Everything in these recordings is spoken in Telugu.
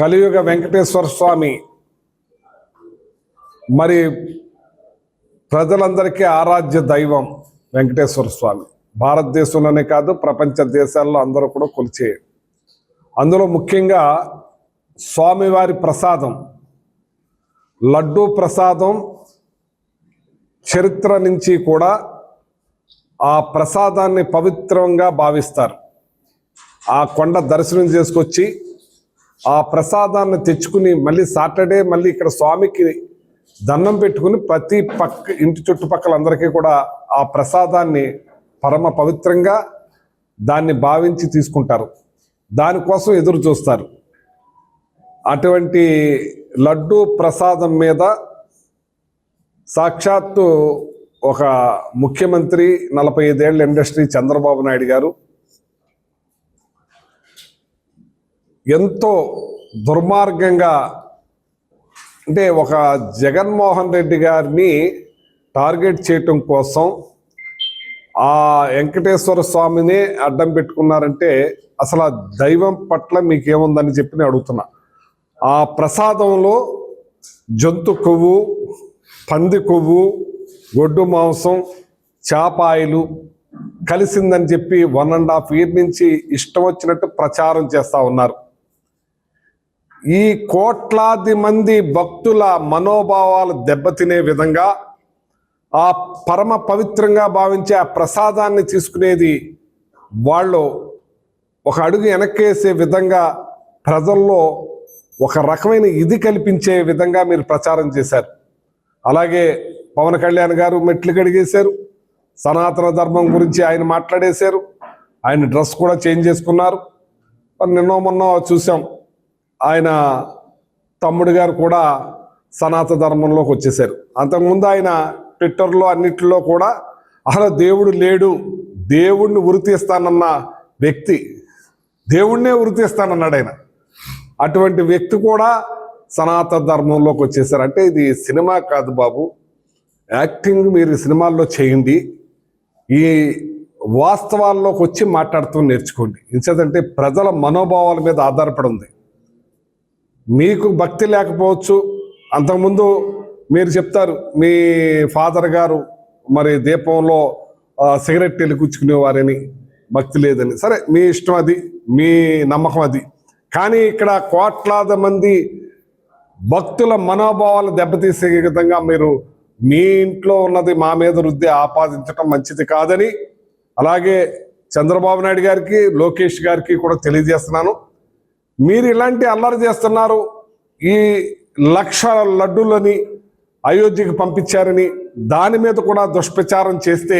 కలియుగ వెంకటేశ్వర స్వామి. మరి ప్రజలందరికీ ఆరాధ్య దైవం వెంకటేశ్వర స్వామి. భారతదేశంలోనే కాదు ప్రపంచ దేశాల్లో అందరూ కూడా కొలిచే అందులో ముఖ్యంగా స్వామివారి ప్రసాదం లడ్డూ ప్రసాదం చరిత్ర నుంచి కూడా ఆ ప్రసాదాన్ని పవిత్రంగా భావిస్తారు. ఆ కొండ దర్శనం చేసుకొచ్చి ఆ ప్రసాదాన్ని తెచ్చుకుని మళ్ళీ సాటర్డే మళ్ళీ ఇక్కడ స్వామికి దండం పెట్టుకుని ప్రతి పక్క ఇంటి చుట్టుపక్కల అందరికీ కూడా ఆ ప్రసాదాన్ని పరమ పవిత్రంగా దాన్ని భావించి తీసుకుంటారు. దానికోసం ఎదురు చూస్తారు. అటువంటి లడ్డు ప్రసాదం మీద సాక్షాత్తు ఒక ముఖ్యమంత్రి నలభై ఐదేళ్ళ ఇండస్ట్రీ చంద్రబాబు నాయుడు గారు ఎంతో దుర్మార్గంగా అంటే ఒక జగన్మోహన్ రెడ్డి గారిని టార్గెట్ చేయటం కోసం ఆ వెంకటేశ్వర స్వామిని అడ్డం పెట్టుకున్నారంటే అసలు ఆ దైవం పట్ల మీకేముందని చెప్పి నేను అడుగుతున్నా. ఆ ప్రసాదంలో జంతు కొవ్వు పంది కొవ్వు గొడ్డు మాంసం చేపాయలు కలిసిందని చెప్పి వన్ అండ్ హాఫ్ ఇయర్ నుంచి ఇష్టం వచ్చినట్టు ప్రచారం చేస్తా ఉన్నారు. ఈ కోట్లాది మంది భక్తుల మనోభావాలు దెబ్బతినే విధంగా ఆ పరమ పవిత్రంగా భావించే ఆ ప్రసాదాన్ని తీసుకునేది వాళ్ళు ఒక అడుగు వెనక్కేసే విధంగా ప్రజల్లో ఒక రకమైన ఇది కల్పించే విధంగా మీరు ప్రచారం చేశారు. అలాగే పవన్ కళ్యాణ్ గారు మెట్లు కడిగేశారు సనాతన ధర్మం గురించి ఆయన మాట్లాడేశారు ఆయన డ్రెస్ కూడా చేంజ్ చేసుకున్నారు. నిన్నో మొన్న చూసాం ఆయన తమ్ముడు గారు కూడా సనాతన ధర్మంలోకి వచ్చేసారు. అంతకుముందు ఆయన ట్విట్టర్లో అన్నిటిలో కూడా అసలు దేవుడు లేడు దేవుణ్ణి ఉరి తీస్తానన్న వ్యక్తి దేవుణ్ణే ఉరితీస్తానన్నాడు ఆయన. అటువంటి వ్యక్తి కూడా సనాతన ధర్మంలోకి వచ్చేసారు. అంటే ఇది సినిమా కాదు బాబు. యాక్టింగ్ మీరు సినిమాల్లో చేయండి. ఈ వాస్తవాల్లోకి వచ్చి మాట్లాడుతూ నేర్చుకోండి. ఇంచేదంటే ప్రజల మనోభావాల మీద ఆధారపడి ఉంది. మీకు భక్తి లేకపోవచ్చు. అంతకుముందు మీరు చెప్తారు మీ ఫాదర్ గారు మరి దీపంలో ఆ, సిగరెట్ వెలిగుచ్చుకునేవారని భక్తి లేదని. సరే మీ ఇష్టం అది మీ నమ్మకం అది. కానీ ఇక్కడ కోట్లాది మంది భక్తుల మనోభావాలు దెబ్బతీసే విధంగా మీరు మీ ఇంట్లో ఉన్నది మా మీద రుద్ది ఆపాదించడం మంచిది కాదని అలాగే చంద్రబాబు నాయుడు గారికి లోకేష్ గారికి కూడా తెలియజేస్తున్నాను. మీరు ఇలాంటి అల్లరి చేస్తున్నారు. ఈ లక్ష లడ్డులని అయోధ్యకి పంపించారని దాని మీద కూడా దుష్ప్రచారం చేస్తే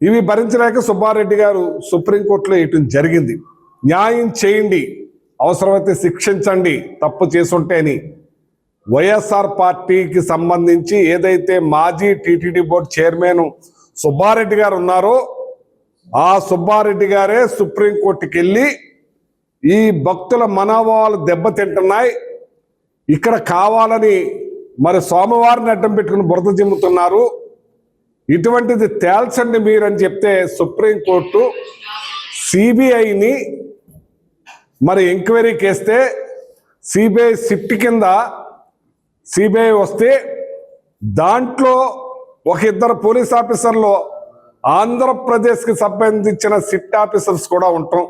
ఇవి భరించలేక సుబ్బారెడ్డి గారు సుప్రీంకోర్టులో ఇటు జరిగింది. న్యాయం చేయండి. అవసరమైతే శిక్షించండి. తప్పు చేసుంటే అని వైఎస్ఆర్ పార్టీకి సంబంధించి ఏదైతే మాజీ టీటీడీ బోర్డు చైర్మన్ సుబ్బారెడ్డి గారు ఉన్నారో ఆ సుబ్బారెడ్డి గారే సుప్రీంకోర్టుకి వెళ్ళి ఈ భక్తుల మనోభావాలు దెబ్బతింటున్నాయి ఇక్కడ కావాలని మరి సోమవారిని అడ్డం పెట్టుకుని బురద జిమ్ముతున్నారు ఇటువంటిది తేల్చండి మీరని చెప్తే సుప్రీంకోర్టు సిబిఐని మరి ఎంక్వైరీకి వేస్తే సిబిఐ సిట్ కింద సిబిఐ వస్తే దాంట్లో ఒక ఇద్దరు పోలీస్ ఆఫీసర్లు ఆంధ్రప్రదేశ్కి సంబంధించిన సిట్ ఆఫీసర్స్ కూడా ఉంటాం.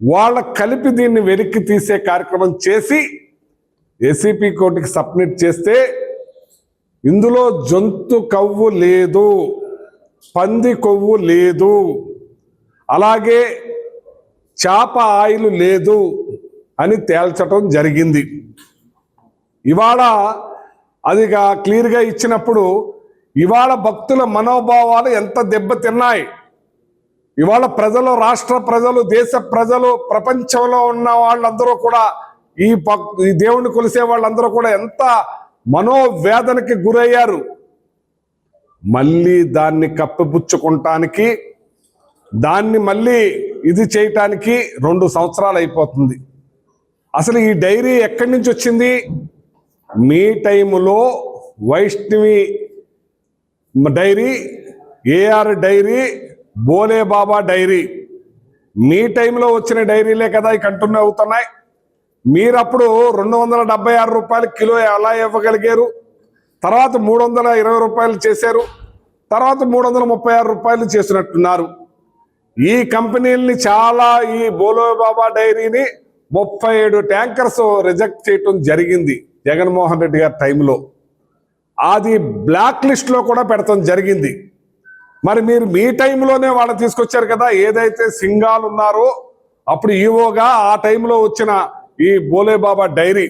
వాళ్ళ కలిపి దీన్ని వెనక్కి తీసే కార్యక్రమం చేసి ఏసీపీ కోర్టుకి సబ్మిట్ చేస్తే ఇందులో జంతు కవ్వు లేదు పంది కొవ్వు లేదు అలాగే చేప ఆయిల్ లేదు అని తేల్చటం జరిగింది. ఇవాళ అదిగా క్లియర్గా ఇచ్చినప్పుడు ఇవాళ భక్తుల మనోభావాలు ఎంత దెబ్బతిన్నాయి? ఇవాళ ప్రజలు రాష్ట్ర ప్రజలు దేశ ప్రజలు ప్రపంచంలో ఉన్న వాళ్ళందరూ కూడా ఈ ఈ దేవుణ్ణి కొలిసే వాళ్ళందరూ కూడా ఎంత మనోవేదనకి గురయ్యారు. మళ్ళీ దాన్ని కప్పిపుచ్చుకుంటానికి దాన్ని మళ్ళీ ఇది చేయటానికి రెండు సంవత్సరాలు అయిపోతుంది. అసలు ఈ డైరీ ఎక్కడి నుంచి వచ్చింది? మీ టైములో Vaishnavi dairy AR dairy Bhole Baba dairy. మీ టైంలో వచ్చిన డైరీలే కదా ఈ కంటిన్యూ అవుతున్నాయి. మీరప్పుడు రెండు వందల డెబ్బై ఆరు రూపాయలు కిలో ఎలా ఇవ్వగలిగారు? తర్వాత మూడు వందల ఇరవై రూపాయలు చేశారు. తర్వాత మూడు వందల ముప్పై ఆరు రూపాయలు చేసినట్టున్నారు. ఈ కంపెనీల్ని చాలా ఈ బోలో బాబా డైరీని ముప్పై ఏడు ట్యాంకర్స్ రిజెక్ట్ చేయటం జరిగింది జగన్మోహన్ రెడ్డి గారి టైంలో. అది బ్లాక్ లిస్ట్లో కూడా పెడతాం జరిగింది. మరి మీరు మీ టైంలోనే వాళ్ళు తీసుకొచ్చారు కదా ఏదైతే సింగాలు ఉన్నారో అప్పుడు ఈవోగా ఆ టైంలో వచ్చిన ఈ బోలేబాబా డైరీ.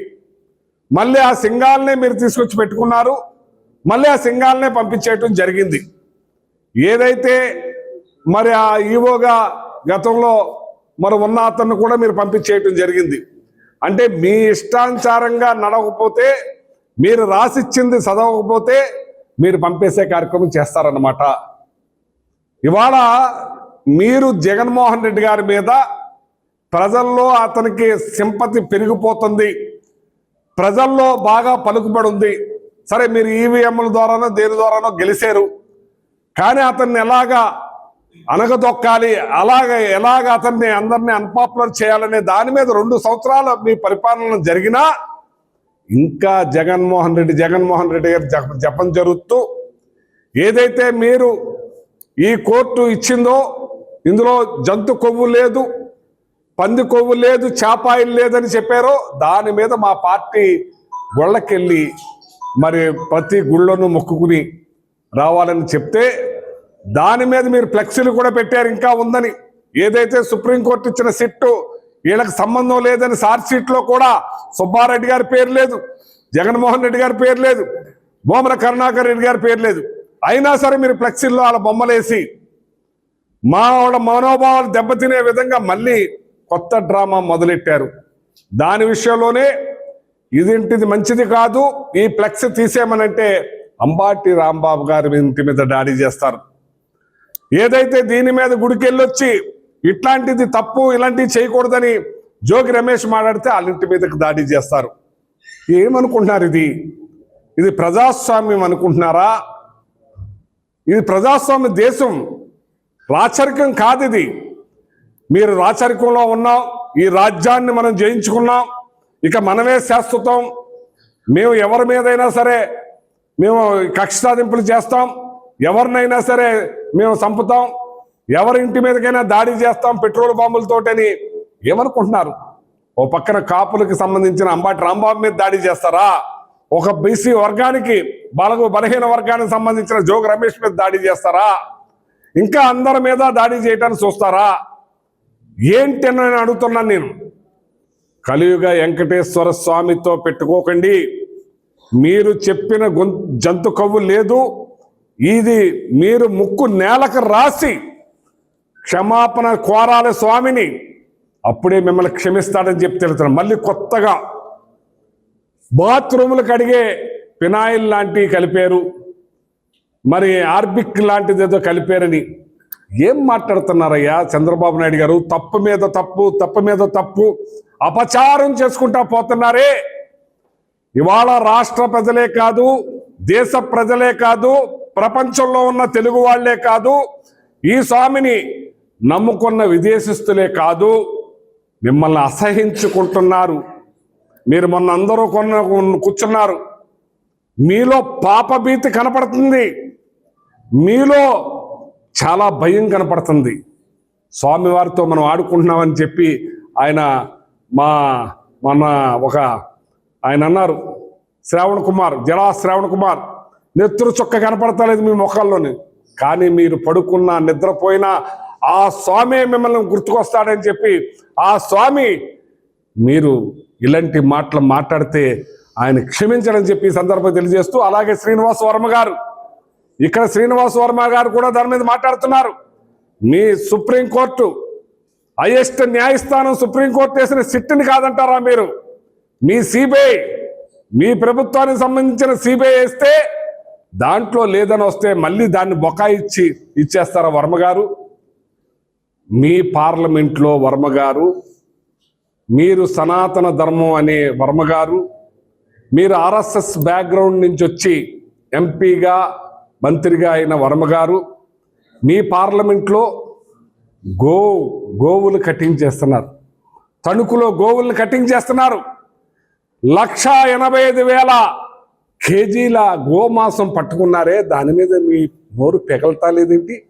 మళ్ళీ ఆ సింగాల్నే మీరు తీసుకొచ్చి పెట్టుకున్నారు మళ్ళీ ఆ సింగాల్నే పంపించేయటం జరిగింది. ఏదైతే మరి ఆ ఈవోగా గతంలో మరి ఉన్న అతన్ని కూడా మీరు పంపించేయటం జరిగింది. అంటే మీ ఇష్టానుసారంగా నడవకపోతే మీరు రాసిచ్చింది చదవకపోతే మీరు పంపేసే కార్యక్రమం చేస్తారన్నమాట. ఇవాళ మీరు జగన్మోహన్ రెడ్డి గారి మీద ప్రజల్లో అతనికి సింపతి పెరిగిపోతుంది. ప్రజల్లో బాగా పలుకుబడి ఉంది సరే మీరు ఈవీఎంల ద్వారానో దేని ద్వారానో గెలిచారు. కానీ అతన్ని ఎలాగా అనగదొక్కాలి అలాగ ఎలాగ అతన్ని అందరినీ అన్పాపులర్ చేయాలనే దాని మీద రెండు సంవత్సరాలు మీ పరిపాలన జరిగినా ఇంకా జగన్మోహన్ రెడ్డి జగన్మోహన్ రెడ్డి గారు జపం జరుగుతూ ఏదైతే మీరు ఈ కోర్టు ఇచ్చిందో ఇందులో జంతు కొవ్వు లేదు పంది కొవ్వు లేదు చేపాయిలు లేదని చెప్పారో దాని మీద మా పార్టీ గుళ్ళకెళ్ళి మరి ప్రతి గుళ్ళను మొక్కుకుని రావాలని చెప్తే దాని మీద మీరు ఫ్లెక్సీలు కూడా పెట్టారు ఇంకా ఉందని. ఏదైతే సుప్రీంకోర్టు ఇచ్చిన సిట్టు వీళ్ళకి సంబంధం లేదని సార్ సీట్లో కూడా సుబ్బారెడ్డి గారి పేరు లేదు జగన్మోహన్ రెడ్డి గారి పేరు లేదు బోమన కరుణాకర్ రెడ్డి గారి పేరు లేదు. అయినా సరే మీరు ఫ్లెక్సీల్లో వాళ్ళ బొమ్మలేసి మా వాళ్ళ మనోభావాలు దెబ్బతినే విధంగా మళ్ళీ కొత్త డ్రామా మొదలెట్టారు. దాని విషయంలోనే ఇదింటిది మంచిది కాదు ఈ ఫ్లెక్స్ తీసేయమనంటే అంబాటి రాంబాబు గారి ఇంటి మీద దాడి చేస్తారు. ఏదైతే దీని మీద గుడికెళ్ళొచ్చి ఇట్లాంటిది తప్పు ఇలాంటివి చేయకూడదని జోగి రమేష్ మాట్లాడితే వాళ్ళ ఇంటి మీదకి దాడి చేస్తారు. ఏమనుకుంటున్నారు ఇది? ఇది ప్రజాస్వామ్యం అనుకుంటున్నారా? ఇది ప్రజాస్వామ్య దేశం. రాచరికం కాదు ఇది మీరు రాచరికంలో ఉన్నాం ఈ రాజ్యాన్ని మనం జయించుకున్నాం ఇక మనమే శాశ్వతం. మేము ఎవరి మీదైనా సరే మేము కక్ష సాధింపులు చేస్తాం ఎవరినైనా సరే మేము చంపుతాం ఎవరి ఇంటి మీదకైనా దాడి చేస్తాం పెట్రోల్ బాంబులతోటని ఏమనుకుంటున్నారు? ఓ పక్కన కాపులకు సంబంధించిన అంబాటి రాంబాబు మీద దాడి చేస్తారా? ఒక బీసీ వర్గానికి బలగు బలహీన వర్గానికి సంబంధించిన జోగి రమేష్ మీద దాడి చేస్తారా? ఇంకా అందరి మీద దాడి చేయటానికి చూస్తారా? ఏంటి అని నేను అడుగుతున్నాను నేను. కలియుగ వెంకటేశ్వర స్వామితో పెట్టుకోకండి. మీరు చెప్పిన జంతు కవ్వు లేదు. ఇది మీరు ముక్కు నేలకు రాసి క్షమాపణ కోరాలి స్వామిని. అప్పుడే మిమ్మల్ని క్షమిస్తాడని చెప్పి మళ్ళీ కొత్తగా బాత్రూములు కడిగే పినాయిల్ లాంటివి కలిపారు. మరి ఆర్బిక్ లాంటిది ఏదో కలిపారని ఏం మాట్లాడుతున్నారయ్యా చంద్రబాబు నాయుడు గారు? తప్పు మీద తప్పు తప్పు మీద తప్పు అపచారం చేసుకుంటా పోతున్నారే. ఇవాళ రాష్ట్ర ప్రజలే కాదు దేశ ప్రజలే కాదు ప్రపంచంలో ఉన్న తెలుగు వాళ్ళే కాదు ఈ స్వామిని నమ్ముకున్న విదేశస్తులే కాదు మిమ్మల్ని అసహించుకుంటున్నారు. మీరు మొన్న అందరూ కొన్న కూర్చున్నారు. మీలో పాపభీతి కనపడుతుంది. మీలో చాలా భయం కనపడుతుంది. స్వామివారితో మనం ఆడుకుంటున్నామని చెప్పి ఆయన మా మన ఒక ఆయన అన్నారు. శ్రావణ్ కుమార్ జలా శ్రావణ్ కుమార్ నెత్తురు చుక్క కనపడతలేదు మీ మొక్కల్లోని కానీ మీరు పడుకున్నా నిద్రపోయినా ఆ స్వామి మిమ్మల్ని గుర్తుకొస్తాడని చెప్పి ఆ స్వామి మీరు ఇలాంటి మాటలు మాట్లాడితే ఆయన క్షమించడం చెప్పి సందర్భం తెలియజేస్తూ అలాగే శ్రీనివాస్ వర్మ గారు ఇక్కడ శ్రీనివాస్ వర్మ గారు కూడా దాని మీద మాట్లాడుతున్నారు. మీ సుప్రీంకోర్టు హైయెస్ట్ న్యాయస్థానం సుప్రీంకోర్టు వేసిన సిట్ని కాదంటారా మీరు? మీ సిబిఐ మీ ప్రభుత్వానికి సంబంధించిన సిబిఐ వేస్తే దాంట్లో లేదని వస్తే మళ్ళీ దాన్ని బొకాయిచ్చి ఇచ్చేస్తారా వర్మ గారు? మీ పార్లమెంట్లో వర్మ గారు మీరు సనాతన ధర్మం అనే వర్మ గారు మీరు ఆర్ఎస్ఎస్ బ్యాక్గ్రౌండ్ నుంచి వచ్చి ఎంపీగా మంత్రిగా అయిన వర్మ గారు మీ పార్లమెంట్లో గో గోవులు కటింగ్ చేస్తున్నారు. తణుకులో గోవులను కటింగ్ చేస్తున్నారు. లక్ష ఎనభై ఐదు వేల కేజీల గోమాంసం పట్టుకున్నారే దాని మీద మీ నోరు పెగలతాలేదేంటి?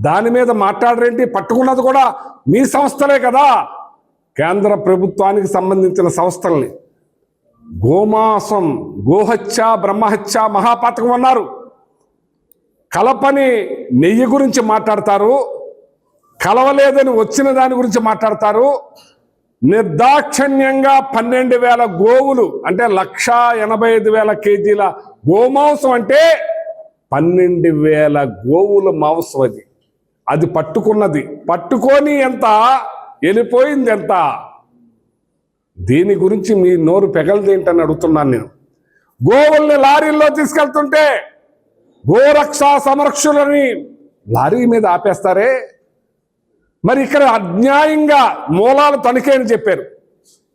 దాని మీద మాట్లాడరేంటి? పట్టుకున్నది కూడా మీ సంస్థలే కదా. కేంద్ర ప్రభుత్వానికి సంబంధించిన సంస్థల్ని. గోమాంసం గోహత్య బ్రహ్మహత్య మహాపాతకం అన్నారు. కలపని నెయ్యి గురించి మాట్లాడతారు. కలవలేదని వచ్చిన దాని గురించి మాట్లాడతారు. నిర్దాక్షణ్యంగా పన్నెండు వేల గోవులు అంటే లక్ష ఎనభై ఐదు వేల కేజీల గోమాంసం అంటే పన్నెండు వేల గోవుల మాంసం అది. అది పట్టుకున్నది. పట్టుకొని ఎంత? వెళ్ళిపోయింది ఎంత దీని గురించి మీ నోరు పెగలదేంటని అడుగుతున్నాను నేను. గోవుల్ని లారీల్లో తీసుకెళ్తుంటే గోరక్ష సమరక్షులని లారీ మీద ఆపేస్తారే? మరి ఇక్కడ అన్యాయంగా మూలాలు తనిఖీ అని చెప్పారు.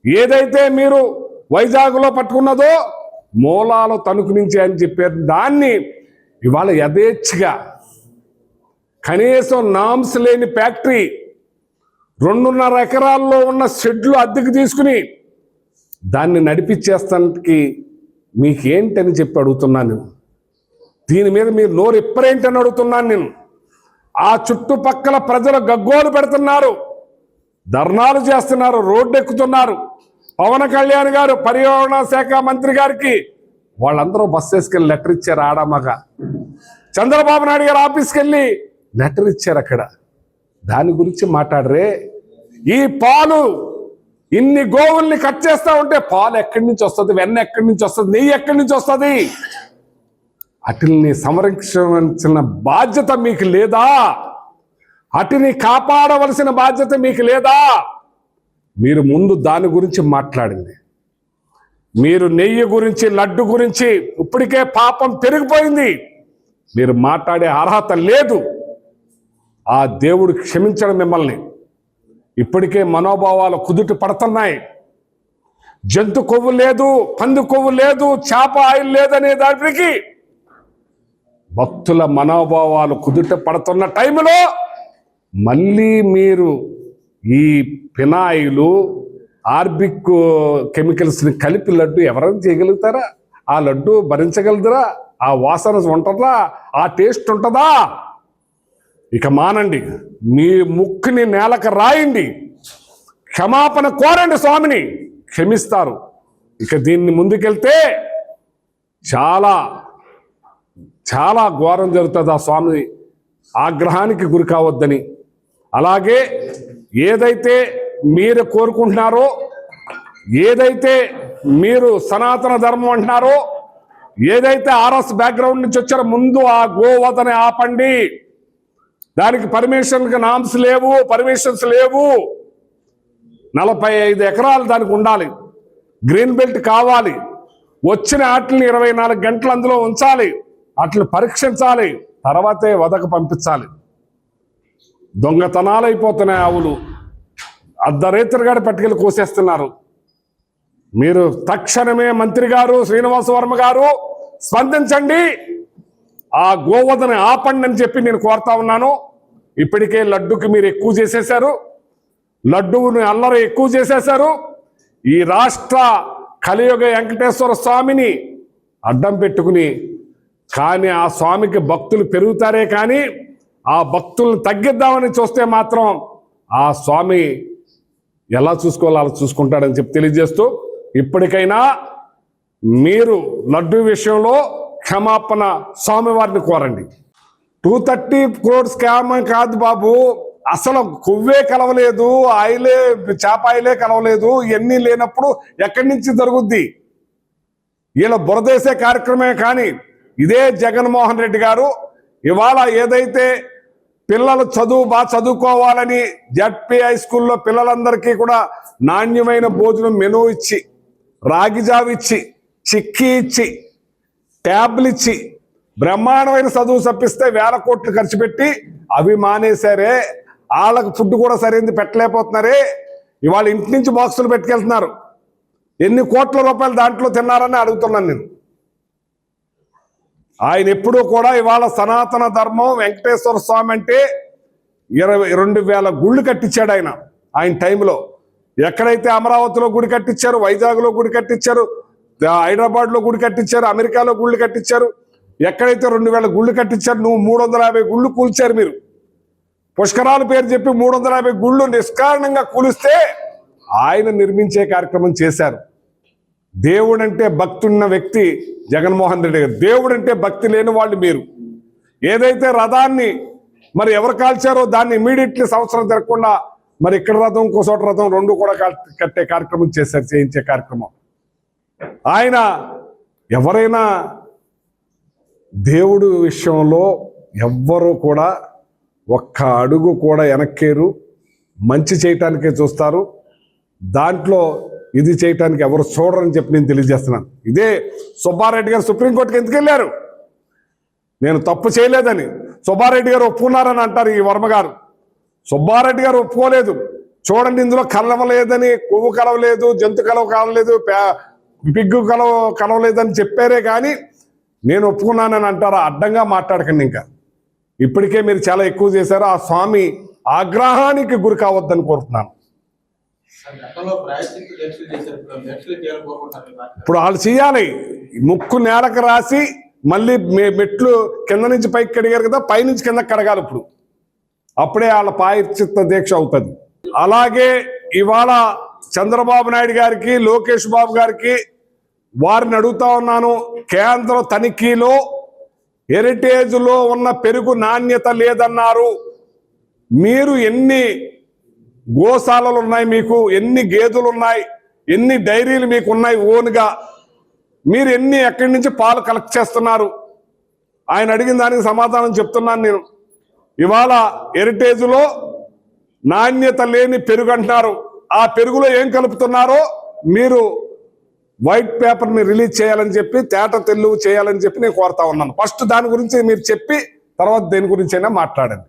ఏదైతే మీరు వైజాగ్లో పట్టుకున్నదో మూలాలు తణుకు నుంచి అని చెప్పారు. దాన్ని ఇవాళ యథేచ్ఛగా కనీసం నామ్స్ లేని ఫ్యాక్టరీ రెండున్నర ఎకరాల్లో ఉన్న షెడ్లు అద్దెకు తీసుకుని దాన్ని నడిపించేస్తానికి మీకేంటని చెప్పి అడుగుతున్నాను నేను. దీని మీద మీరు నోరు ఎప్పుడేంటని అడుగుతున్నాను నేను. ఆ చుట్టుపక్కల ప్రజలు గగ్గోలు పెడుతున్నారు. ధర్నాలు చేస్తున్నారు రోడ్డు ఎక్కుతున్నారు పవన్ కళ్యాణ్ గారు పర్యావరణ శాఖ మంత్రి గారికి వాళ్ళందరూ బస్సు వేసుకెళ్ళి లెటర్ ఇచ్చారు ఆడమగ చంద్రబాబు నాయుడు గారు ఆఫీస్కి వెళ్ళి లెటర్ ఇచ్చారు అక్కడ. దాని గురించి మాట్లాడరే. ఈ పాలు ఇన్ని గోవుల్ని కట్ చేస్తా ఉంటే పాలు ఎక్కడి నుంచి వస్తుంది? వెన్న ఎక్కడి నుంచి వస్తుంది? నెయ్యి ఎక్కడి నుంచి వస్తుంది? అటుల్ని సంరక్షించిన బాధ్యత మీకు లేదా? అటుని కాపాడవలసిన బాధ్యత మీకు లేదా? మీరు ముందు దాని గురించి మాట్లాడింది మీరు నెయ్యి గురించి లడ్డు గురించి ఇప్పటికే పాపం పెరిగిపోయింది. మీరు మాట్లాడే అర్హత లేదు. ఆ దేవుడు క్షమించడం మిమ్మల్ని. ఇప్పటికే మనోభావాలు కుదుట పడుతున్నాయి. జంతు కొవ్వు లేదు పంది కొవ్వు లేదు చేప ఆయిల్ లేదనే దానికి భక్తుల మనోభావాలు కుదుట పడుతున్న టైంలో మళ్ళీ మీరు ఈ పినాయిలు ఆర్బిక్ కెమికల్స్ని కలిపి లడ్డు ఎవరైనా చేయగలుగుతారా? ఆ లడ్డు భరించగలుగుతారా ఆ వాసన ఉంటుందా? ఆ టేస్ట్ ఉంటుందా? ఇక మానండి మీ ముక్కుని నేలకు రాయండి క్షమాపణ కోరండి స్వామిని క్షమిస్తారు. ఇక దీన్ని ముందుకెళ్తే చాలా చాలా ఘోరం జరుగుతుంది ఆ స్వామి ఆగ్రహానికి గురి కావద్దని. అలాగే ఏదైతే మీరు కోరుకుంటున్నారో ఏదైతే మీరు సనాతన ధర్మం అంటున్నారో ఏదైతే ఆర్ఎస్ బ్యాక్గ్రౌండ్ నుంచి వచ్చారో ముందు ఆ గోవధని ఆపండి. దానికి పర్మిషన్కి నామ్స్ లేవు పర్మిషన్స్ లేవు. నలభై ఐదు ఎకరాలు దానికి ఉండాలి. గ్రీన్ బెల్ట్ కావాలి. వచ్చిన ఆటల్ని ఇరవై నాలుగు గంటలు అందులో ఉంచాలి. వాటిని పరీక్షించాలి. తర్వాతే వదకు పంపించాలి. దొంగతనాలు అయిపోతున్నాయి ఆవులు అర్ధరేతురుగాడి పట్టుకెళ్ళి కోసేస్తున్నారు. మీరు తక్షణమే మంత్రి గారు శ్రీనివాస వర్మ గారు స్పందించండి. ఆ గోవధని ఆపండి అని చెప్పి నేను కోరుతా ఉన్నాను. ఇప్పటికే లడ్డుకి మీరు ఎక్కువ చేసేశారు. లడ్డువుని అల్లరి ఎక్కువ చేసేశారు. ఈ రాష్ట్ర కలియుగ వెంకటేశ్వర స్వామిని అడ్డం పెట్టుకుని కానీ ఆ స్వామికి భక్తులు పెరుగుతారే కానీ ఆ భక్తుల్ని తగ్గిద్దామని చూస్తే మాత్రం ఆ స్వామి ఎలా చూసుకోవాలో అలా చూసుకుంటాడని చెప్పి తెలియజేస్తూ ఇప్పటికైనా మీరు లడ్డు విషయంలో క్షమాపణ స్వామివారిని కోరండి. టూ థర్టీ క్రోడ్ స్కామ్ అని కాదు బాబు. అసలు కొవ్వే కలవలేదు ఆయిలే చేప ఆయిలే కలవలేదు ఇవన్నీ లేనప్పుడు ఎక్కడి నుంచి జరుగుద్ది? వీళ్ళ బురదేసే కార్యక్రమే కానీ ఇదే జగన్మోహన్ రెడ్డి గారు ఇవాళ ఏదైతే పిల్లలు చదువు బాగా చదువుకోవాలని జడ్పీ హై స్కూల్లో పిల్లలందరికీ కూడా నాణ్యమైన భోజనం మెను ఇచ్చి రాగి చిక్కీ ఇచ్చి ట్యాబ్లు ఇచ్చి బ్రహ్మాండమైన చదువు తప్పిస్తే వేల కోట్లు ఖర్చు పెట్టి అవి మానేశారే. వాళ్ళకు ఫుడ్ కూడా సరైనది పెట్టలేకపోతున్నారే. ఇవాళ ఇంటి నుంచి బాక్సులు పెట్టుకెళ్తున్నారు. ఎన్ని కోట్ల రూపాయలు దాంట్లో తిన్నారని అడుగుతున్నాను నేను. ఆయన ఎప్పుడూ కూడా ఇవాళ సనాతన ధర్మం వెంకటేశ్వర స్వామి అంటే ఇరవై రెండు వేల గుళ్ళు కట్టించాడు ఆయన. ఆయన టైంలో ఎక్కడైతే అమరావతిలో గుడి కట్టించారు వైజాగ్లో గుడి కట్టించారు హైదరాబాద్లో గుడి కట్టించారు అమెరికాలో గుళ్ళు కట్టించారు. ఎక్కడైతే రెండు వేల గుళ్ళు కట్టించారు నువ్వు మూడు వందల యాభై గుళ్ళు కూల్చారు మీరు. పుష్కరాల పేరు చెప్పి మూడు వందల యాభై గుళ్ళు నిష్కారణంగా కూలిస్తే ఆయన నిర్మించే కార్యక్రమం చేశారు. దేవుడంటే భక్తున్న వ్యక్తి జగన్మోహన్ రెడ్డి గారు. దేవుడంటే భక్తి లేని వాళ్ళు మీరు. ఏదైతే రథాన్ని మరి ఎవరు కాల్చారో దాన్ని ఇమీడియట్లీ సంవత్సరం తిరగకుండా మరి ఇక్కడ రథం ఇంకో చోట రథం రెండు కూడా కట్టే కార్యక్రమం చేశారు చేయించే కార్యక్రమం. ఆయన ఎవరైనా దేవుడు విషయంలో ఎవ్వరూ కూడా ఒక్క అడుగు కూడా వెనక్కేరు. మంచి చేయటానికే చూస్తారు. దాంట్లో ఇది చేయటానికి ఎవరు చూడరని చెప్పి నేను తెలియజేస్తున్నాను. ఇదే సుబ్బారెడ్డి గారు సుప్రీంకోర్టుకి ఎందుకు వెళ్ళారు? నేను తప్పు చేయలేదని. సుబ్బారెడ్డి గారు ఒప్పుకున్నారని అంటారు ఈ వర్మ గారు. సుబ్బారెడ్డి గారు ఒప్పుకోలేదు. చూడండి ఇందులో కలవలేదని కొవ్వు కలవలేదు జంతు కలవ కలవలేదు పే- పిగ్గు కలవ కలవలేదని చెప్పారే కానీ నేను ఒప్పుకున్నానని అంటారా? అడ్డంగా మాట్లాడకండి ఇంకా. ఇప్పటికే మీరు చాలా ఎక్కువ చేశారు. ఆ స్వామి ఆగ్రహానికి గురి కావద్దని కోరుతున్నాను. ఇప్పుడు వాళ్ళు చేయాలి. ముక్కు నేలకు రాసి మళ్ళీ మెట్లు కింద నుంచి పైకి కడిగారు కదా పైనుంచి కింద కడగాలి ఇప్పుడు. అప్పుడే వాళ్ళ పాయచిత్త దీక్ష అవుతుంది. అలాగే ఇవాళ చంద్రబాబు నాయుడు గారికి లోకేష్ బాబు గారికి వారిని అడుగుతా ఉన్నాను. కేంద్ర తనిఖీలో హెరిటేజ్లో ఉన్న పెరుగు నాణ్యత లేదన్నారు. మీరు ఎన్ని గోశాలలు ఉన్నాయి మీకు? ఎన్ని గేదెలు ఉన్నాయి? ఎన్ని డైరీలు మీకు ఉన్నాయి ఓన్గా? మీరు ఎన్ని ఎక్కడి నుంచి పాలు కలెక్ట్ చేస్తున్నారు? ఆయన అడిగిన దానికి సమాధానం చెప్తున్నాను నేను. ఇవాళ హెరిటేజ్లో నాణ్యత లేని పెరుగు అంటున్నారు. ఆ పెరుగులో ఏం కలుపుతున్నారో మీరు వైట్ పేపర్ని రిలీజ్ చేయాలని చెప్పి తేట తెల్లు చేయాలని చెప్పి నేను కోరుతా ఉన్నాను. ఫస్ట్ దాని గురించి మీరు చెప్పి తర్వాత దేని గురించి అయినా మాట్లాడండి.